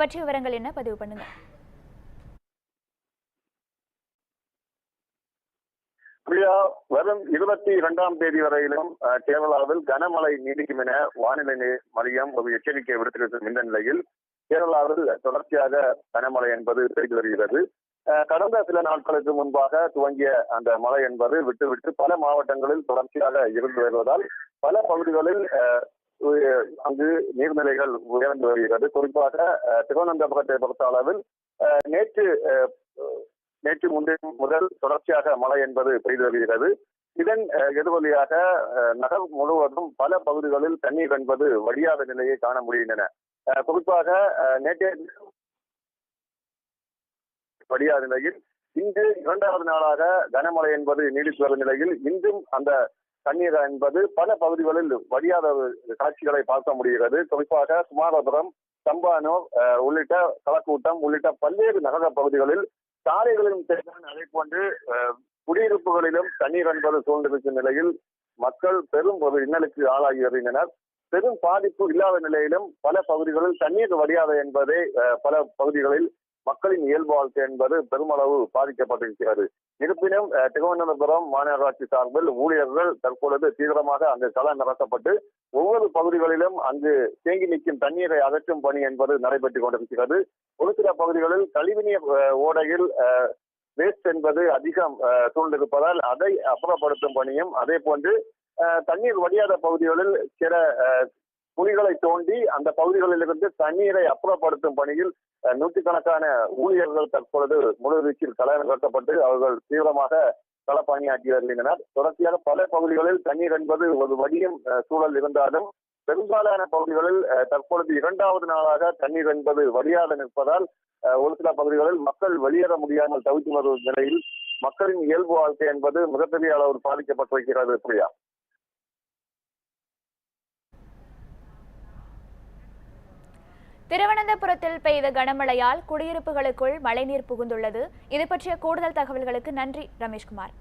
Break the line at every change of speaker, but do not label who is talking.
பற்றிய விவரங்கள் என்ன? பதிவு பண்ணுங்க.
வரும் இருபத்தி இரண்டாம் தேதி வரையிலும் கேரளாவில் கனமழை நீடிக்கும் என வானிலை மையம் ஒரு எச்சரிக்கை விடுத்திருக்கும் இந்த நிலையில் கேரளாவில் தொடர்ச்சியாக கனமழை என்பது பெய்து வருகிறது. அஹ், கடந்த சில நாட்களுக்கு முன்பாக துவங்கிய அந்த மழை என்பது விட்டு விட்டு பல மாவட்டங்களில் தொடர்ச்சியாக இருந்து வருவதால் பல பகுதிகளில் அஹ், அங்கு நீர்நிலைகள் உயர்ந்து வருகிறது. குறிப்பாக திருவனந்தபுரத்தை பொறுத்த அளவில் நேற்று நேற்று முன்தினம் முதல் தொடர்ச்சியாக மழை என்பது பெய்து வருகிறது. இதன் எதிரொலியாக நகர் முழுவதும் பல பகுதிகளில் தண்ணீர் என்பது வடியாத நிலையை காண முடிகின்றன. அஹ், குறிப்பாக அஹ், நேற்றைய வடியாத நிலையில் இன்று இரண்டாவது நாளாக கனமழை என்பது நீடித்து வரும் நிலையில் இன்றும் அந்த தண்ணீர் என்பது பல பகுதிகளில் வடியாத காட்சிகளை பார்க்க முடிகிறது. குறிப்பாக குமாரபுரம் சம்பானூர் உள்ளிட்ட களக்கூட்டம் உள்ளிட்ட பல்வேறு நகர பகுதிகளில் சாலைகளிலும் தேர்தல் அதை குடியிருப்புகளிலும் தண்ணீர் என்பது சூழ்ந்திருக்கும் நிலையில் மக்கள் பெரும் ஒரு இன்னலுக்கு ஆளாகி வருகின்றனர். பெரும் பாதிப்பு இல்லாத நிலையிலும் பல பகுதிகளில் தண்ணீர் வடியாத என்பதே பல பகுதிகளில் மக்களின் இயல்பு வாழ்க்கை என்பது பெருமளவு பாதிக்கப்பட்டிருக்கிறது. இருப்பினும் திருவனந்தபுரம் மாநகராட்சி சார்பில் ஊழியர்கள் தற்பொழுது தீவிரமாக அங்கு களம் நிரப்பப்பட்டு ஒவ்வொரு பகுதிகளிலும் அங்கு தேங்கி நிற்கும் தண்ணீரை அகற்றும் பணி என்பது நடைபெற்றுக் கொண்டிருக்கிறது. ஒரு சில பகுதிகளில் கழிவுநீர் அஹ், ஓடையில் வேஸ்ட் என்பது அதிகம் அஹ், சூழ்ந்திருப்பதால் அதை அப்புறப்படுத்தும் பணியும் அதே போன்று அஹ், தண்ணீர் வடியாத பகுதிகளில் சில அஹ், குழிகளை தோண்டி அந்த பகுதிகளிலிருந்து தண்ணீரை அப்புறப்படுத்தும் பணியில் நூற்றுக்கணக்கான ஊழியர்கள் தற்பொழுது முழுவீச்சில் வீச்சில் களம் அவர்கள் தீவிரமாக களப்பணியாற்றி வருகின்றனர். தொடர்ச்சியாக பல பகுதிகளில் தண்ணீர் என்பது ஒரு வடியும் சூழல் இருந்தாலும் பெரும்பாலான பகுதிகளில் தற்பொழுது இரண்டாவது நாளாக தண்ணீர் என்பது வழியாக நிற்பதால் ஒரு சில பகுதிகளில் மக்கள் வெளியேற முடியாமல் தவித்து வரும் நிலையில் மக்களின் இயல்பு வாழ்க்கை என்பது மிகப்பெரிய அளவில் பாதிக்கப்பட்டிருக்கிறது பிரியா.
திருவனந்தபுரத்தில் பெய்த கனமழையால் குடியிருப்புகளுக்குள் மழைநீர் புகுந்துள்ளது. இது பற்றிய கூடுதல் தகவல்களுக்கு நன்றி ரமேஷ்குமார்.